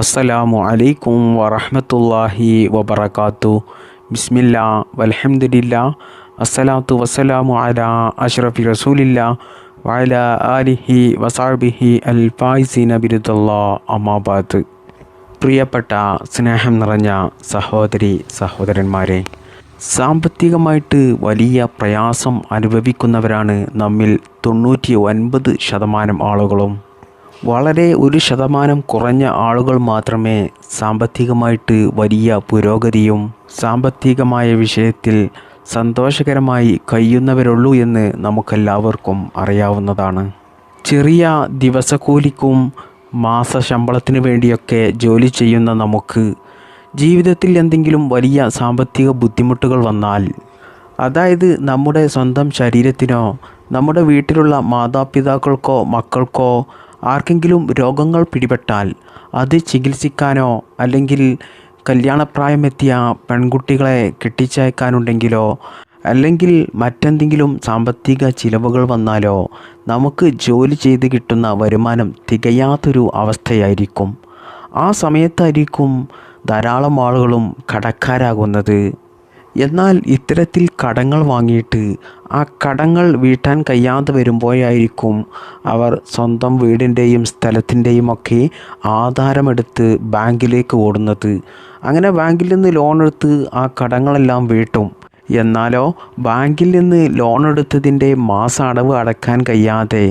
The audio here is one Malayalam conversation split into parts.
അസ്സലാമു അലൈക്കും വറഹ്മത്തുള്ളാഹി വബറകാത്തു. ബിസ്മില്ലാ വൽഹംദുലില്ലാ അസ്സലാത്തു വസ്സലാമു അലാ അഷ്റഫി റസൂലില്ലാ വഅല ആലിഹി വസാബിഹി അൽ ഫായിസീന ബിരുദല്ലാ അമാബാദ് പ്രിയപ്പെട്ട സ്നേഹം നിറഞ്ഞ സഹോദരി സഹോദരന്മാരെ സാമ്പത്തികമായിട്ട് വലിയ പ്രയാസം അനുഭവിക്കുന്നവരാണ് നമ്മിൽ തൊണ്ണൂറ്റി ഒൻപത് ശതമാനം ആളുകളും. വളരെ ഒരു ശതമാനം കുറഞ്ഞ ആളുകൾ മാത്രമേ സാമ്പത്തികമായിട്ട് വലിയ പുരോഗതിയും സാമ്പത്തികമായ വിഷയത്തിൽ സന്തോഷകരമായി കഴിയുന്നവരുള്ളൂ എന്ന് നമുക്കെല്ലാവർക്കും അറിയാവുന്നതാണ്. ചെറിയ ദിവസക്കൂലിക്കും മാസ ശമ്പളത്തിനു വേണ്ടിയൊക്കെ ജോലി ചെയ്യുന്ന നമുക്ക് ജീവിതത്തിൽ എന്തെങ്കിലും വലിയ സാമ്പത്തിക ബുദ്ധിമുട്ടുകൾ വന്നാൽ അതായത് നമ്മുടെ സ്വന്തം ശരീരത്തിനോ നമ്മുടെ വീട്ടിലുള്ള മാതാപിതാക്കൾക്കോ മക്കൾക്കോ ആർക്കെങ്കിലും രോഗങ്ങൾ പിടിപെട്ടാൽ അത് ചികിത്സിക്കാനോ അല്ലെങ്കിൽ കല്യാണപ്രായമെത്തിയ പെൺകുട്ടികളെ കെട്ടിച്ചയക്കാനുണ്ടെങ്കിലോ അല്ലെങ്കിൽ മറ്റെന്തെങ്കിലും സാമ്പത്തിക ചിലവുകൾ വന്നാലോ നമുക്ക് ജോലി ചെയ്ത് കിട്ടുന്ന വരുമാനം തികയാത്തൊരു അവസ്ഥയായിരിക്കും. ആ സമയത്തായിരിക്കും ധാരാളം ആളുകളും കടക്കാരാകുന്നത്. എന്നാൽ ഇത്തരത്തിൽ കടങ്ങൾ വാങ്ങിയിട്ട് ആ കടങ്ങൾ വീട്ടാൻ കഴിയാതെ വരുമ്പോഴായിരിക്കും അവർ സ്വന്തം വീടിന്റെയും സ്ഥലത്തിന്റെയും ഒക്കെ ആധാരമെടുത്ത് ബാങ്കിലേക്ക് ഓടുന്നത്. അങ്ങനെ ബാങ്കിൽ നിന്ന് ലോൺ എടുത്ത് ആ കടങ്ങളെല്ലാം വീട്ടും. എന്നാലോ ബാങ്കിൽ നിന്ന് ലോൺ എടുത്തതിന്റെ മാസ അടവ് അടക്കാൻ കഴിയാതെ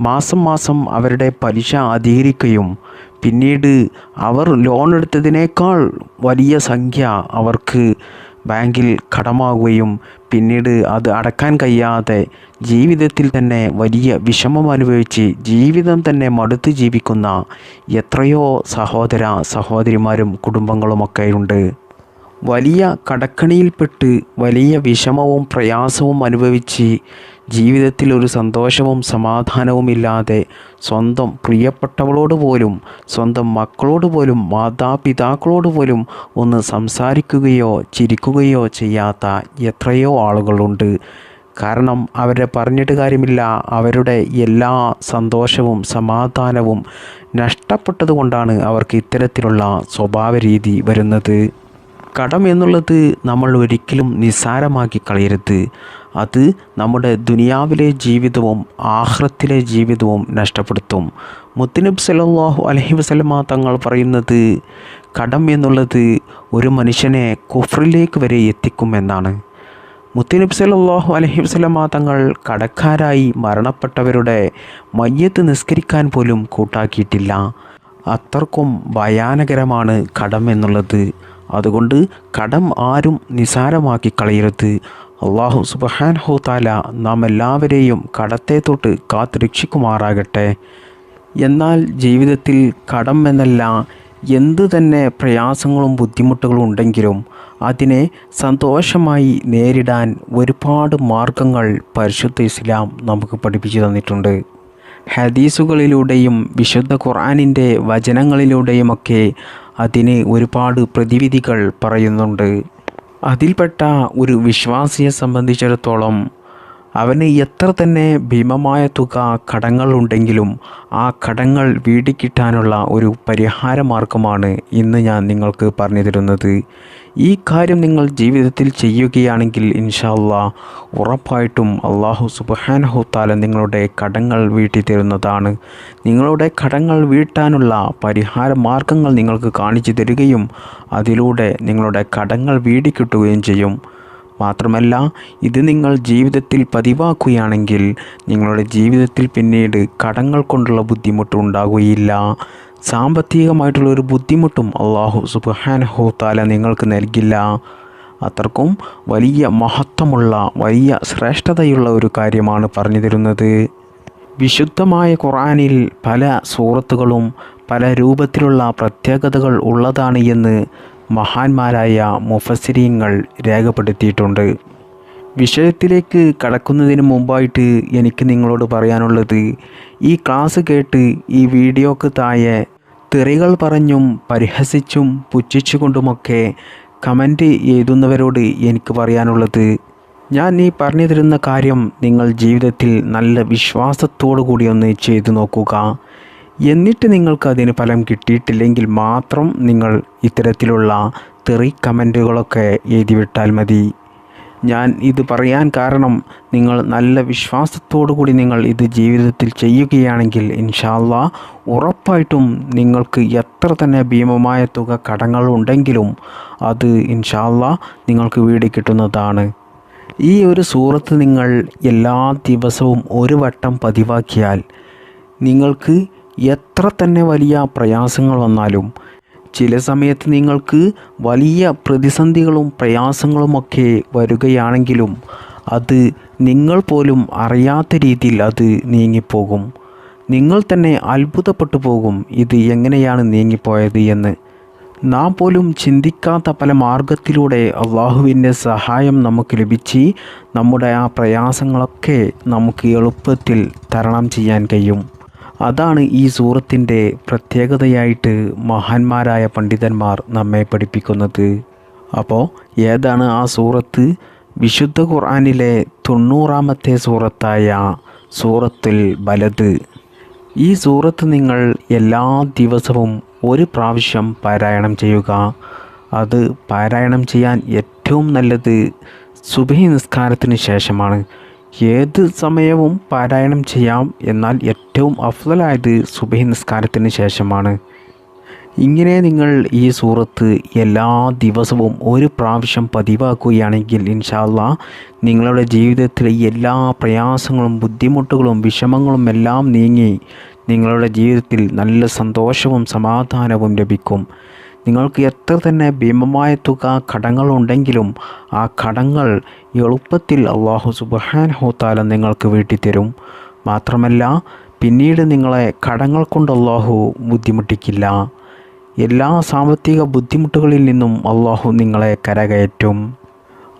മാസം മാസം അവരുടെ പലിശ അധികരിക്കുകയും പിന്നീട് അവർ ലോൺ എടുത്തതിനേക്കാൾ വലിയ സംഖ്യ അവർക്ക് ബാങ്കിൽ കടമാവുകയും പിന്നീട് അത് അടക്കാൻ കഴിയാതെ ജീവിതത്തിൽ തന്നെ വലിയ വിഷമം അനുഭവിച്ച് ജീവിതം തന്നെ മടുത്ത് ജീവിക്കുന്ന എത്രയോ സഹോദര സഹോദരിമാരും കുടുംബങ്ങളുമൊക്കെ ഉണ്ട് വലിയ കടക്കണിയിൽപ്പെട്ട് വലിയ വിഷമവും പ്രയാസവും അനുഭവിച്ച് ജീവിതത്തിൽ ഒരു സന്തോഷവും സമാധാനവുമില്ലാതെ സ്വന്തം പ്രിയപ്പെട്ടവളോട് പോലും സ്വന്തം മക്കളോട് പോലും മാതാപിതാക്കളോട് പോലും ഒന്ന് സംസാരിക്കുകയോ ചിരിക്കുകയോ ചെയ്യാത്ത എത്രയോ ആളുകളുണ്ട്. കാരണം അവരെ പറഞ്ഞിട്ട് കാര്യമില്ല. അവരുടെ എല്ലാ സന്തോഷവും സമാധാനവും നഷ്ടപ്പെട്ടതുകൊണ്ടാണ് അവർക്ക് ഇത്തരത്തിലുള്ള സ്വഭാവ രീതി വരുന്നത്. കടം എന്നുള്ളത് നമ്മൾ ഒരിക്കലും നിസ്സാരമാക്കി കളയരുത്. അത് നമ്മുടെ ദുനിയാവിലെ ജീവിതവും ആഹ്റത്തിലെ ജീവിതവും നഷ്ടപ്പെടുത്തും. മുത്തനബ് സലാഹു അലഹി വസല്ലമ തങ്ങൾ പറയുന്നത് കടം എന്നുള്ളത് ഒരു മനുഷ്യനെ കുഫറിലേക്ക് വരെ എത്തിക്കുമെന്നാണ് മുത്തനബ് സലാഹു അലഹി വസല്ലമ തങ്ങൾ കടക്കാരായി മരണപ്പെട്ടവരുടെ മയ്യത്ത് നിസ്കരിക്കാൻ പോലും കൂട്ടാക്കിയിട്ടില്ല. അത്രക്കും ഭയാനകരമാണ് കടം എന്നുള്ളത്. അതുകൊണ്ട് കടം ആരും നിസാരമാക്കി കളയരുത്. അള്ളാഹു സുബഹാൻഹു താല നാം എല്ലാവരെയും കടത്തെ തൊട്ട് കാത്ത് രക്ഷിക്കുമാറാകട്ടെ. എന്നാൽ ജീവിതത്തിൽ കടം എന്നല്ല എന്ത് തന്നെ പ്രയാസങ്ങളും ബുദ്ധിമുട്ടുകളും ഉണ്ടെങ്കിലും അതിനെ സന്തോഷമായി നേരിടാൻ ഒരുപാട് മാർഗങ്ങൾ പരിശുദ്ധ ഇസ്ലാം നമുക്ക് പഠിപ്പിച്ചു തന്നിട്ടുണ്ട്. ഹദീസുകളിലൂടെയും വിശുദ്ധ ഖുർആാനിന്റെ വചനങ്ങളിലൂടെയുമൊക്കെ അതിന് ഒരുപാട് പ്രതിവിധികൾ പറയുന്നുണ്ട്. അതിൽപ്പെട്ട ഒരു വിശ്വാസിയെ സംബന്ധിച്ചിടത്തോളം അവന് എത്ര തന്നെ ഭീമമായ തുക കടങ്ങളുണ്ടെങ്കിലും ആ കടങ്ങൾ വീടിക്കിട്ടാനുള്ള ഒരു പരിഹാര മാർഗമാണ് ഇന്ന് ഞാൻ നിങ്ങൾക്ക് പറഞ്ഞു തരുന്നത്. ഈ കാര്യം നിങ്ങൾ ജീവിതത്തിൽ ചെയ്യുകയാണെങ്കിൽ ഇൻഷാല്ലാ ഉറപ്പായിട്ടും അള്ളാഹു സുബാനഹുത്താല നിങ്ങളുടെ കടങ്ങൾ വീട്ടി തരുന്നതാണ്. നിങ്ങളുടെ കടങ്ങൾ വീട്ടാനുള്ള പരിഹാര മാർഗങ്ങൾ നിങ്ങൾക്ക് കാണിച്ചു തരികയും അതിലൂടെ നിങ്ങളുടെ കടങ്ങൾ വീടിക്കിട്ടുകയും ചെയ്യും. മാത്രമല്ല ഇത് നിങ്ങൾ ജീവിതത്തിൽ പതിവാക്കുകയാണെങ്കിൽ നിങ്ങളുടെ ജീവിതത്തിൽ പിന്നീട് കടങ്ങൾ കൊണ്ടുള്ള ബുദ്ധിമുട്ട് ഉണ്ടാകുകയില്ല. സാമ്പത്തികമായിട്ടുള്ള ഒരു ബുദ്ധിമുട്ടും അള്ളാഹു സുബാനഹു താല നിങ്ങൾക്ക് നൽകില്ല. അത്രക്കും വലിയ മഹത്വമുള്ള വലിയ ശ്രേഷ്ഠതയുള്ള ഒരു കാര്യമാണ് പറഞ്ഞു തരുന്നത്. വിശുദ്ധമായ ഖുറാനിൽ പല സൂറത്തുകളും പല രൂപത്തിലുള്ള പ്രത്യേകതകൾ ഉള്ളതാണ് എന്ന് മഹാന്മാരായ മുഫസിരിയങ്ങൾ രേഖപ്പെടുത്തിയിട്ടുണ്ട്. വിഷയത്തിലേക്ക് കടക്കുന്നതിന് മുമ്പായിട്ട് എനിക്ക് നിങ്ങളോട് പറയാനുള്ളത് ഈ ക്ലാസ് കേട്ട് ഈ വീഡിയോക്ക് താഴെ തെറികൾ പറഞ്ഞും പരിഹസിച്ചും പുച്ഛിച്ചുകൊണ്ടുമൊക്കെ കമന്റ് എഴുതുന്നവരോട് എനിക്ക് പറയാനുള്ളത് ഞാൻ ഈ പറഞ്ഞു തരുന്ന കാര്യം നിങ്ങൾ ജീവിതത്തിൽ നല്ല വിശ്വാസത്തോടു കൂടി ഒന്ന് ചെയ്തു നോക്കുക. എന്നിട്ട് നിങ്ങൾക്ക് അതിന് ഫലം കിട്ടിയിട്ടില്ലെങ്കിൽ മാത്രം നിങ്ങൾ ഇത്തരത്തിലുള്ള തെറി കമന്റുകളൊക്കെ എഴുതിവിട്ടാൽ മതി. ഞാൻ ഇത് പറയാൻ കാരണം നിങ്ങൾ നല്ല വിശ്വാസത്തോടു കൂടി നിങ്ങൾ ഇത് ജീവിതത്തിൽ ചെയ്യുകയാണെങ്കിൽ ഇൻഷാല്ല ഉറപ്പായിട്ടും നിങ്ങൾക്ക് എത്ര തന്നെ ഭീമമായ തുക കടങ്ങൾ ഉണ്ടെങ്കിലും അത് ഇൻഷാല്ല നിങ്ങൾക്ക് വീട് കിട്ടുന്നതാണ്. ഈ ഒരു സൂറത്ത് നിങ്ങൾ എല്ലാ ദിവസവും ഒരു വട്ടം പതിവാക്കിയാൽ നിങ്ങൾക്ക് എത്ര തന്നെ വലിയ പ്രയാസങ്ങൾ വന്നാലും ചില സമയത്ത് നിങ്ങൾക്ക് വലിയ പ്രതിസന്ധികളും പ്രയാസങ്ങളുമൊക്കെ വരികയാണെങ്കിലും അത് നിങ്ങൾ പോലും അറിയാത്ത രീതിയിൽ അത് നീങ്ങിപ്പോകും. നിങ്ങൾ തന്നെ അത്ഭുതപ്പെട്ടു പോകും ഇത് എങ്ങനെയാണ് നീങ്ങിപ്പോയത് എന്ന്. നാം പോലും ചിന്തിക്കാത്ത പല മാർഗത്തിലൂടെ അള്ളാഹുവിന്റെ സഹായം നമുക്ക് ലഭിച്ച് നമ്മുടെ ആ പ്രയാസങ്ങളൊക്കെ നമുക്ക് എളുപ്പത്തിൽ തരണം ചെയ്യാൻ കഴിയും. അതാണ് ഈ സൂറത്തിന്റെ പ്രത്യേകതയായിട്ട് മഹാന്മാരായ പണ്ഡിതന്മാർ നമ്മെ പഠിപ്പിക്കുന്നത്. അപ്പോൾ ഏതാണ് ആ സൂറത്ത്? വിശുദ്ധ ഖുർആാനിലെ തൊണ്ണൂറാമത്തെ സൂറത്തായ സൂറത്തുൽ ബലത് ഈ സൂറത്ത് നിങ്ങൾ എല്ലാ ദിവസവും ഒരു പ്രാവശ്യം പാരായണം ചെയ്യുക. അത് പാരായണം ചെയ്യാൻ ഏറ്റവും നല്ലത് സുബഹി നിസ്കാരത്തിന് ശേഷമാണ്. ഏത് സമയവും പാരായണം ചെയ്യാം എന്നാൽ ഏറ്റവും അഫ്സലായത് സുബഹി നിസ്കാരത്തിന് ശേഷമാണ്. ഇങ്ങനെ നിങ്ങൾ ഈ സൂറത്ത് എല്ലാ ദിവസവും ഒരു പ്രാവശ്യം പതിവാക്കുകയാണെങ്കിൽ ഇൻഷാല്ല നിങ്ങളുടെ ജീവിതത്തിലെ എല്ലാ പ്രയാസങ്ങളും ബുദ്ധിമുട്ടുകളും വിഷമങ്ങളും എല്ലാം നീങ്ങി നിങ്ങളുടെ ജീവിതത്തിൽ നല്ല സന്തോഷവും സമാധാനവും ലഭിക്കും. നിങ്ങൾക്ക് എത്ര തന്നെ ഭീമമായ തുക കടങ്ങളുണ്ടെങ്കിലും ആ കടങ്ങൾ എളുപ്പത്തിൽ അള്ളാഹു സുബാൻഹുത്താല നിങ്ങൾക്ക് വീട്ടിത്തരും. മാത്രമല്ല പിന്നീട് നിങ്ങളെ കടങ്ങൾ കൊണ്ട് അള്ളാഹു ബുദ്ധിമുട്ടിക്കില്ല. എല്ലാ സാമ്പത്തിക ബുദ്ധിമുട്ടുകളിൽ നിന്നും അള്ളാഹു നിങ്ങളെ കരകയറ്റും.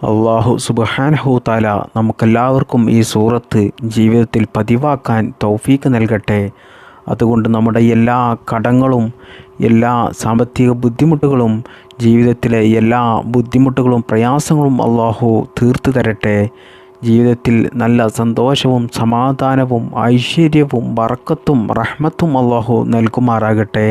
അള്ളാഹു സുബഹാൻ താല നമുക്കെല്ലാവർക്കും ഈ സൂറത്ത് ജീവിതത്തിൽ പതിവാക്കാൻ തൗഫീക്ക് നൽകട്ടെ. അതുകൊണ്ട് നമ്മുടെ എല്ലാ കടങ്ങളും എല്ലാ സാമ്പത്തിക ബുദ്ധിമുട്ടുകളും ജീവിതത്തിലെ എല്ലാ ബുദ്ധിമുട്ടുകളും പ്രയാസങ്ങളും അള്ളാഹു തീർത്തു തരട്ടെ. ജീവിതത്തിൽ നല്ല സന്തോഷവും സമാധാനവും ഐശ്വര്യവും വറക്കത്തും റഹ്മത്തും അള്ളാഹു നൽകുമാറാകട്ടെ.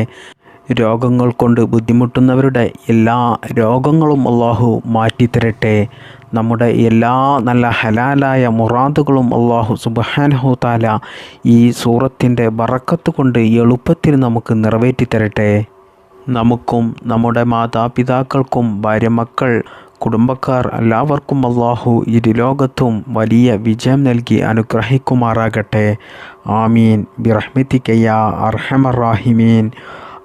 രോഗങ്ങൾ കൊണ്ട് ബുദ്ധിമുട്ടുന്നവരുടെ എല്ലാ രോഗങ്ങളും അള്ളാഹു മാറ്റിത്തരട്ടെ. നമ്മുടെ എല്ലാ നല്ല ഹലാലായ മുറാദുകളും അള്ളാഹു സുബഹാനഹു താല ഈ സൂറത്തിന്റെ ബറക്കത്ത് കൊണ്ട് എളുപ്പത്തിൽ നമുക്ക് നിറവേറ്റി തരട്ടെ നമുക്കും നമ്മുടെ മാതാപിതാക്കൾക്കും ഭാര്യ മക്കൾ കുടുംബക്കാർ എല്ലാവർക്കും അള്ളാഹു ഇരുലോകത്തും വലിയ വിജയം നൽകി അനുഗ്രഹിക്കുമാറാകട്ടെ. ആമീൻ. ബിറഹ്മിത്തിക്കയ്യ അർഹമറാഹിമീൻ